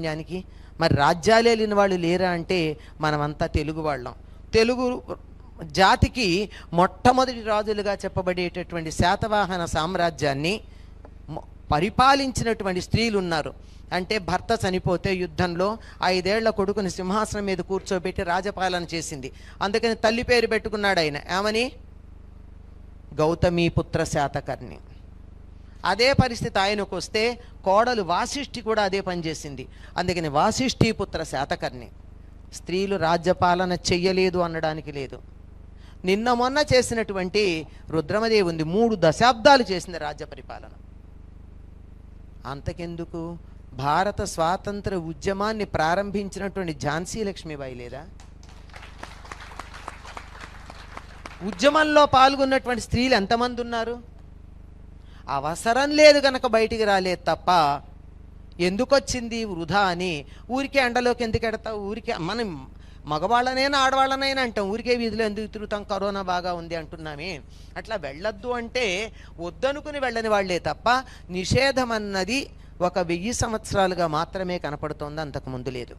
ప్రాధాన్యానికి మరి రాజ్యాలే లేని వాళ్ళు లేరా అంటే మనమంతా తెలుగు వాళ్ళం. తెలుగు జాతికి మొట్టమొదటి రాజులుగా చెప్పబడేటటువంటి శాతవాహన సామ్రాజ్యాన్ని పరిపాలించినటువంటి స్త్రీలు ఉన్నారు అంటే భర్త చనిపోతే యుద్ధంలో ఐదేళ్ళ కొడుకుని సింహాసనం మీద కూర్చోబెట్టి రాజపాలన చేసింది. అందుకని తల్లి పేరు పెట్టుకున్నాడు ఆయన ఏమని? గౌతమీపుత్ర శాతకర్ణి. అదే పరిస్థితి ఆయనకు వస్తే కోడలు వాసిష్ఠి కూడా అదే పనిచేసింది అందుకని అందుకని వాసిష్ఠీపుత్ర శాతకర్ణి స్త్రీలు రాజ్యపాలన చెయ్యలేదు అనడానికి లేదు. నిన్న మొన్న చేసినటువంటి రుద్రమదేవి ఉంది మూడు దశాబ్దాలు చేసింది రాజ్య పరిపాలన. అంతకెందుకు? భారత స్వాతంత్ర ఉద్యమాన్ని ప్రారంభించినటువంటి ఝాన్సీ లక్ష్మీబాయి లేదా? ఉద్యమంలో పాల్గొన్నటువంటి స్త్రీలు ఎంతమంది ఉన్నారు? అవసరం లేదు కనుక బయటికి రాలేదు తప్ప ఎందుకు వచ్చింది వృధా అని ఊరికే ఎండలోకి ఎందుకు ఎడతావు? ఊరికే మనం మగవాళ్ళనైనా ఆడవాళ్ళనైనా అంటాం ఊరికే వీధిలో ఎందుకు తిరుగుతాం? కరోనా బాగా ఉంది అంటున్నామే. అట్లా వెళ్ళొద్దు అంటే వద్దనుకుని వెళ్ళని వాళ్ళే తప్ప నిషేధం అన్నది ఒక వెయ్యి సంవత్సరాలుగా మాత్రమే కనపడుతోంది అంతకుముందు లేదు.